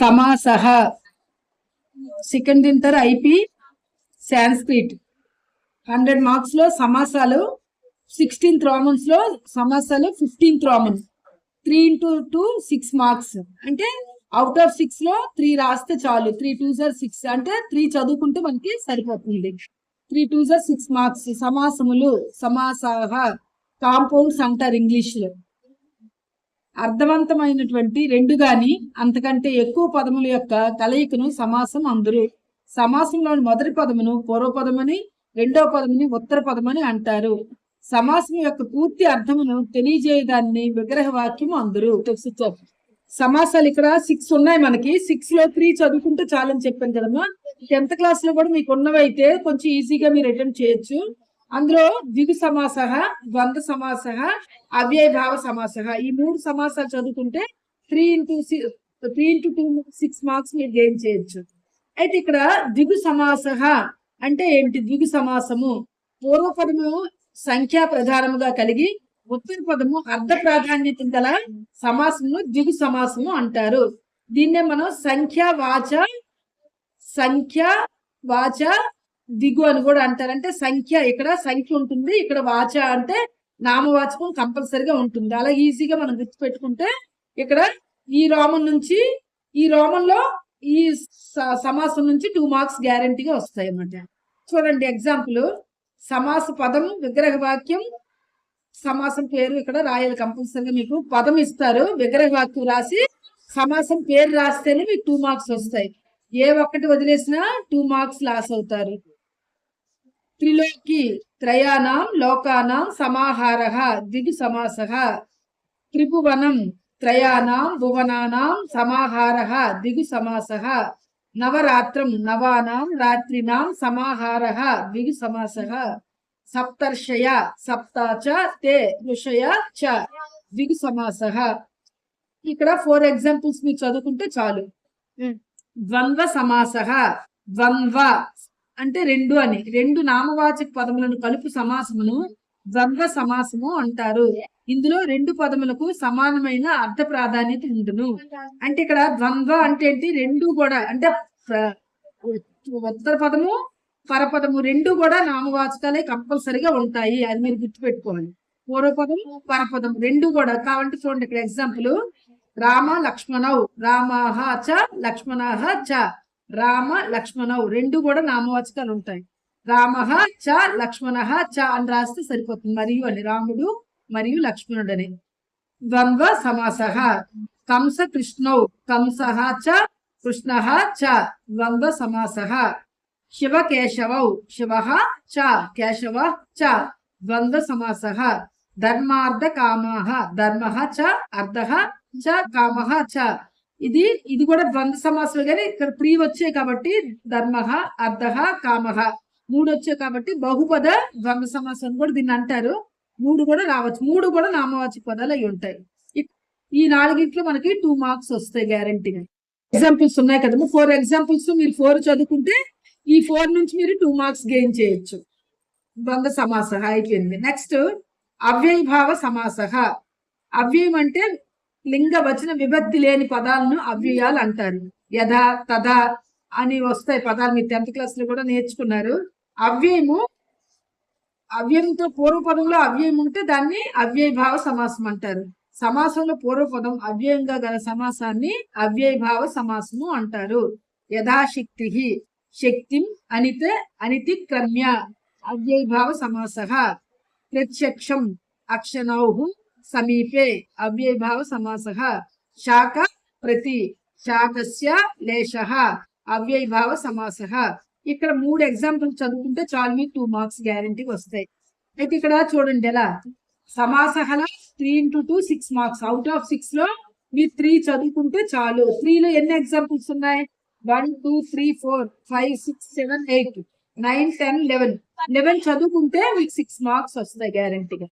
సమాసహ second inter IP Sanskrit. Hundred మార్క్స్లో సమాసాలు sixteenth రామన్స్లో సమాసాలు fifteenth Raman. Three into two six marks. అంటే అవుట్ ఆఫ్ సిక్స్లో త్రీ రాస్తే చాలు. Three twos are six. అంటే త్రీ చదువుకుంటే మనకి సరిపోతుంది. Three twos are six marks. సమాసములు సమాసాహ. కాంపౌండ్స్ అంటారు ఇంగ్లీష్లో. అర్థవంతమైనటువంటి రెండు గాని అంతకంటే ఎక్కువ పదముల యొక్క కలయికను సమాసం అందరు. సమాసంలోని మొదటి పదమును పూర్వపదమని రెండవ పదముని ఉత్తర పదమని అంటారు. సమాసం యొక్క పూర్తి అర్థమును తెలియజేయడాన్ని విగ్రహ వాక్యం అందరూ సమాసాలు ఇక్కడ సిక్స్ ఉన్నాయి మనకి. సిక్స్లో త్రీ చదువుకుంటే చాలని చెప్పాను కదమ్మా. టెన్త్ క్లాస్లో కూడా మీకు ఉన్నవైతే కొంచెం ఈజీగా మీరు అటెంప్ట్ చేయొచ్చు. అందులో ద్విగు సమాస ద్వంద్వ సమాస అవ్యయభావ సమాస. ఈ మూడు సమాసాలు చదువుకుంటే three into three into two six marks మీరు గెయిన్ చేయొచ్చు. అయితే ఇక్కడ ద్విగు సమాస అంటే ఏమిటి ద్విగు సమాసము? పూర్వపదము సంఖ్యా ప్రధానముగా కలిగి ఉత్తర పదము అర్ధ ప్రాధాన్యత గల సమాసమును ద్విగు సమాసము అంటారు. దీన్నే మనం సంఖ్య వాచ సంఖ్య వాచ దిగు అని కూడా అంటారంటే సంఖ్య ఇక్కడ సంఖ్య ఉంటుంది ఇక్కడ వాచ అంటే నామవాచకం కంపల్సరిగా ఉంటుంది. అలా ఈజీగా మనం గుర్తుపెట్టుకుంటే ఇక్కడ ఈ రోమన్ నుంచి ఈ రోమంలో ఈ స- సమాసం నుంచి టూ మార్క్స్ గ్యారంటీగా వస్తాయి అన్నమాట చూడండి ఎగ్జాంపుల్ సమాస పదం విగ్రహ వాక్యం సమాసం పేరు ఇక్కడ రాయాలి కంపల్సరీగా మీకు. పదం ఇస్తారు విగ్రహ వాక్యం రాసి సమాసం పేరు రాస్తేనే మీకు టూ మార్క్స్ వస్తాయి. ఏ ఒక్కటి వదిలేసినా టూ మార్క్స్ లాస్ అవుతారు. త్రిలోకి త్రయాణం లోకానాం సమాహార దిగు సమాస. త్రిభువనం త్రయాణం భువనానాం సమాహార దిగు సమాస. నవరాత్రం నవానాం రాత్రినాం సమాహార దిగు సమాస. సప్తర్షయ సప్త చ తే ఋషయ చ దిగు సమాస. ఇక్కడ ఫోర్ ఎగ్జాంపుల్స్ మీరు చదువుకుంటే చాలు. ద్వంద్వ సమాస. ద్వంద్వ అంటే రెండు అని. రెండు నామవాచక పదములను కలుపు సమాసమును ద్వంద్వ సమాసము అంటారు. ఇందులో రెండు పదములకు సమానమైన అర్థ ప్రాధాన్యత ఉండును. అంటే ఇక్కడ ద్వంద్వ అంటే ఏంటి? రెండు కూడా అంటే ఉత్తర పదము పరపదము రెండు కూడా నామవాచకాలే కంపల్సరిగా ఉంటాయి. అది మీరు గుర్తుపెట్టుకోవాలి. పూర్వపదం పరపదం రెండు కూడా. కావంటే చూడండి ఇక్కడ ఎగ్జాంపుల్ రామ లక్ష్మణవు రామాహ చ లక్ష్మణాహ చ. రామ లక్ష్మణౌ రెండు కూడా నామవాచకాలు ఉంటాయి. రామః చ లక్ష్మణః చ అని రాస్తే సరిపోతుంది. మరియు అని రాముడు మరియు లక్ష్మణుడు అని ద్వంద్వ సమాస. కంస కృష్ణౌ కంస చ కృష్ణ చ. ద్వంద్వ సమాస. శివ కేశవౌ శివ చ కేశవ చ. ద్వంద్వ సమాస. ధర్మార్థ కామః. ధర్మ చ అర్థః చ కామ చ. ఇది ఇది కూడా ద్వంద్వ సమాసాలు కానీ ఇక్కడ ప్రీ వచ్చాయి కాబట్టి ధర్మహ అర్ధహ కామహ మూడు వచ్చాయి కాబట్టి బహుపద ద్వంద్వ సమాసం కూడా దీన్ని అంటారు. మూడు కూడా రావచ్చు. మూడు కూడా నామవాచక పదాలు అయి ఉంటాయి. ఈ నాలుగింట్లో మనకి టూ మార్క్స్ వస్తాయి గ్యారంటీగా ఎగ్జాంపుల్స్ ఉన్నాయి కదమ్మా. ఫోర్ ఎగ్జాంపుల్స్ మీరు ఫోర్ చదువుకుంటే ఈ ఫోర్ నుంచి మీరు టూ మార్క్స్ గెయిన్ చేయొచ్చు. ద్వంద్వ సమాస అయిపోయింది నెక్స్ట్ అవ్యయభావ సమాస. అవ్యయం అంటే లింగ వచన విభక్తి లేని పదాలను అవ్యయాలు అంటారు. యథ తథ అని వస్తాయి పదాలు. మీరు టెన్త్ క్లాస్లో కూడా నేర్చుకున్నారు. అవ్యయము అవ్యయంతో పూర్వపదంలో అవ్యయం ఉంటే దాన్ని అవ్యయభావ సమాసం అంటారు. సమాసంలో పూర్వపదం అవ్యయంగా గల సమాసాన్ని అవ్యయభావ సమాసము అంటారు. యథాశక్తి శక్తిం అనిత అనితిక్రమ్య అవ్యయభావ సమాస ప్రత్యక్షం అక్షనౌహం సమీపే అవ్యయభావ సమాస శాఖ ప్రతి శాఖస్య లేశ అవ్యయభావ సమాస ఇక్కడ మూడు ఎగ్జాంపుల్స్ చదువుకుంటే చాలు మీ టూ మార్క్స్ గ్యారంటీ వస్తాయి. అయితే ఇక్కడ చూడండి ఎలా? సమాసహల three into two six marks out of సిక్స్లో మీరు త్రీ చదువుకుంటే చాలు. త్రీలో ఎన్ని ఎగ్జాంపుల్స్ ఉన్నాయి? One two three four five six seven eight nine ten eleven eleven చదువుకుంటే మీకు సిక్స్ మార్క్స్ వస్తాయి గ్యారంటీగా